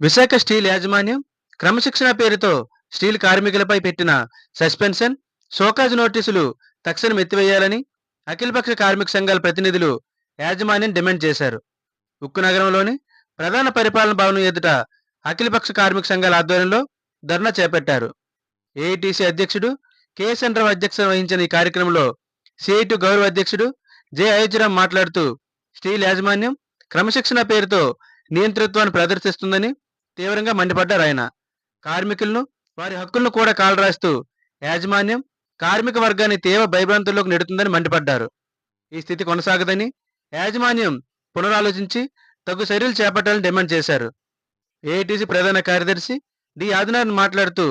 Visakha steel యాజమాన్యం క్రమశిక్షణ పేరుతో స్టీల్ కార్మికులపై పెట్టిన సస్పెన్షన్ షోకాజ్ నోటీసులు తక్షణం ఎత్తివేయాలని అఖిలపక్ష కార్మిక సంఘాల ప్రతినిధులు యాజమాన్యం డిమాండ్ చేశారు. ఉక్కు నగరంలోని ప్రధాన పరిపాలన భవనం ఎదుట అఖిలపక్ష కార్మిక సంఘాల ఆధ్వర్యంలో ధర్నా చేపట్టారు. ఏఐటీసీ అధ్యక్షుడు కేఎస్ఎన్ రావు అధ్యక్షత వహించిన ఈ కార్యక్రమంలో సిఐటి గౌరవ అధ్యక్షుడు జె అయోధ్యరాం మాట్లాడుతూ స్టీల్ యాజమాన్యం క్రమశిక్షణ పేరుతో నియంతృత్వాన్ని ప్రదర్శిస్తుందని తీవ్రంగా మండిపడ్డారు ఆయన. కార్మికులను వారి హక్కులను కూడా కాలరాస్తూ యాజమాన్యం కార్మిక వర్గాన్ని తీవ్ర భయభ్రాంతుల్లోకి నెడుతుందని మండిపడ్డారు. ఈ స్థితి కొనసాగదని యాజమాన్యం పునరాలోచించి తగు చర్యలు చేపట్టాలని డిమాండ్ చేశారు. ఏఐటీసీ ప్రధాన కార్యదర్శి డి. ఆదినారాయణ మాట్లాడుతూ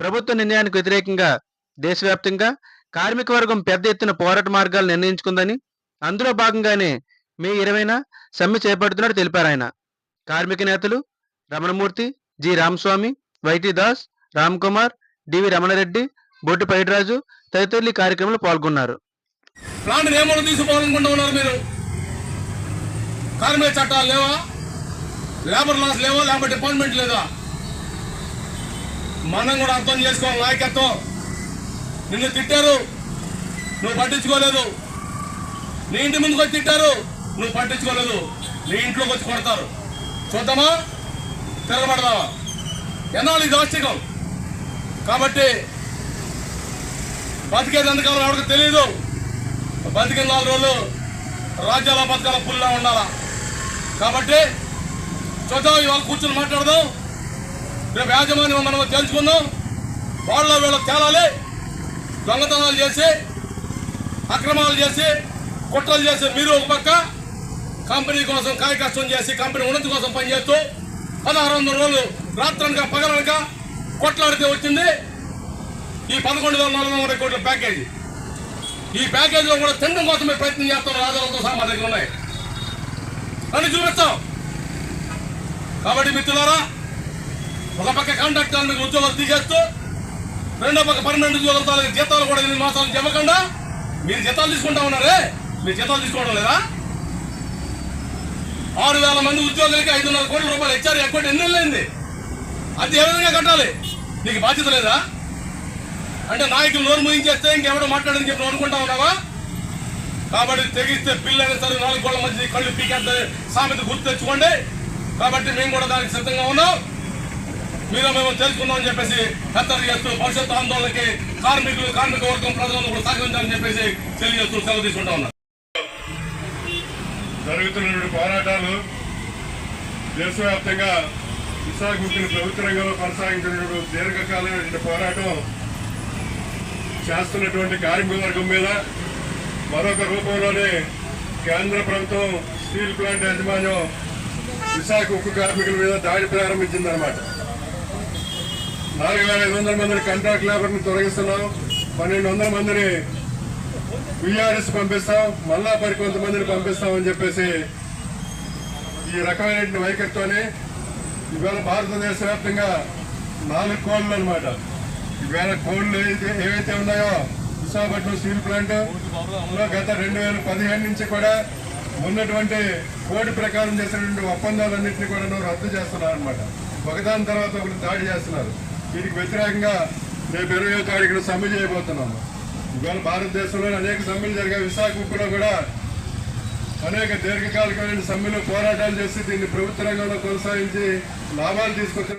ప్రభుత్వ నిర్ణయానికి వ్యతిరేకంగా దేశవ్యాప్తంగా కార్మిక వర్గం పెద్ద ఎత్తున పోరాట మార్గాలు నిర్ణయించుకుందని అందులో భాగంగానే మే ఇరవైన సమ్మె చేపడుతున్నట్టు తెలిపారు ఆయన. కార్మిక నేతలు Ramanamurthy G. Ramaswamy YT Das Ram Kumar DV Ramana Reddy Boddu Paidiraju తదితరులు ఈ కార్యక్రమంలో పాల్గొన్నారు. ప్లాంట్ నియమాలు తీసుకోవాలనుకుంటూ ఉన్నారు మీరు. కార్మిక చట్టాలు లేవా? లేబర్ లాస్ లేవా? లేబర్ డిపార్ట్మెంట్ లేదా? మనం కూడా అర్థం చేసుకోవాలి. నాయకత్వం. నిన్ను తిట్టారు. నువ్వు పట్టించుకోలేదు. నీ ఇంటి ముందుకు వచ్చి తిట్టారు. నువ్వు పట్టించుకోలేదు. నీ ఇంట్లోకి వచ్చి కొడతారు. చూద్దామా? తిరగబడదావా ఎన్నాళ్ళు ఇది ఆస్తికం కాబట్టి బతికేది ఎందుకన్నా ఎవరికి తెలియదు బతికిన నాలుగు రోజులు రాజ్యాల బతకాల పుల్లా ఉండాలా? కాబట్టి చూద్దాం ఇవాళ కూర్చొని మాట్లాడదాం. రేపు యాజమాన్యం మనం తెలుసుకుందాం వాళ్ళ వీళ్ళ తేలాలి. దొంగతనాలు చేసి అక్రమాలు చేసి కుట్రలు చేసి మీరు ఒక పక్క కంపెనీ కోసం కాయ చేసి కంపెనీ ఉన్నతి కోసం పనిచేస్తూ పదహారు వందల రోజులు రాత్రనక పగలనక కొట్లాడితే వచ్చింది. ఈ పదకొండు వేల నాలుగు వందల కోట్ల ప్యాకేజీ. ఈ ప్యాకేజీలో కూడా తినడం కోసమే ప్రయత్నం చేస్తాం ఆధారాలతో సహా మా దగ్గర ఉన్నాయి. అని చూపిస్తాం. కాబట్టి మిత్రులారా ఒక పక్క కాంట్రాక్ట్ కార్మికులు ఉద్యోగాలు తీసేస్తూ రెండో పక్క పన్నెండు ఉద్యోగాల తాలూకు జీతాలు కూడా ఎనిమిది మాసాలు ఇవ్వకుండా మీరు జీతాలు తీసుకుంటా ఉన్నారే? మీరు జీతాలు తీసుకోవడం లేదా? ఆరు వేల మంది ఉద్యోగులకి ఐదున్నర కోట్ల రూపాయలు ఇచ్చారు ఎక్కువ ఎన్ని నెలలైంది? అది ఏ విధంగా కట్టాలి? నీకు బాధ్యత లేదా? అంటే నాయకులు నోరు ముగించేస్తే ఇంకెవడో మాట్లాడని చెప్పి అనుకుంటా ఉన్నావా? కాబట్టి తెగిస్తే పిల్లు అయినా సరే నాలుగు కోళ్ళ మంది కళ్ళు పీకేస్తే సామెత గుర్తు తెచ్చుకోండి. కాబట్టి మేము కూడా దానికి సిద్ధంగా ఉన్నాం. మీరు మేము తెలుసుకుందామని చెప్పేసి హెచ్చరిక చేస్తూ భవిష్యత్తు ఆందోళనకి కార్మికులు కార్మిక వర్గం ప్రజలను కూడా సహకరించాలని చెప్పేసి తెలియజేస్తూ సెలవు తీసుకుంటా జరుగుతున్న పోరాటాలు దేశవ్యాప్తంగా విశాఖ ఉక్కిని ప్రభుత్వ రంగంలో కొనసాగించిన దీర్ఘకాలమైనటువంటి పోరాటం చేస్తున్నటువంటి కార్మిక వర్గం మీద మరొక రూపంలోనే కేంద్ర ప్రభుత్వం స్టీల్ ప్లాంట్ యాజమాన్యం విశాఖ ఉక్కు కార్మికుల మీద దాడి ప్రారంభించిందనమాట నాలుగు వేల ఐదు వందల మందిని కాంట్రాక్ట్ లేబర్ని తొలగిస్తున్నాం. పన్నెండు వందల మందిని విఆర్ఎస్ పంపిస్తాం మళ్ళా మరి కొంతమందిని పంపిస్తామని చెప్పేసి ఈ రకమైన వైఖరితోనే ఇవాళ భారతదేశ వ్యాప్తంగా నాలుగు కోళ్ళు అనమాట ఈవేళ కోళ్ళు ఏవైతే ఉన్నాయో విశాఖపట్నం స్టీల్ ప్లాంట్ గత రెండు వేల పదిహేను నుంచి కూడా ఉన్నటువంటి కోడ్ ప్రకారం చేసినటువంటి ఒప్పందాలన్నింటినీ కూడా రద్దు చేస్తున్నారు అనమాట ఒకదాని తర్వాత ఒకటి దాడి చేస్తున్నారు. దీనికి వ్యతిరేకంగా రేపు ఇరవై తారీఖున సమ్మె చేయబోతున్నాము. ఇవాళ భారతదేశంలో అనేక సమ్మెలు జరిగాయి. విశాఖ కూడా అనేక దీర్ఘకాలికమైన సమ్మెలు పోరాటాలు చేసి దీన్ని ప్రభుత్వ రంగంలో కొనసాగించి లాభాలు తీసుకొచ్చారు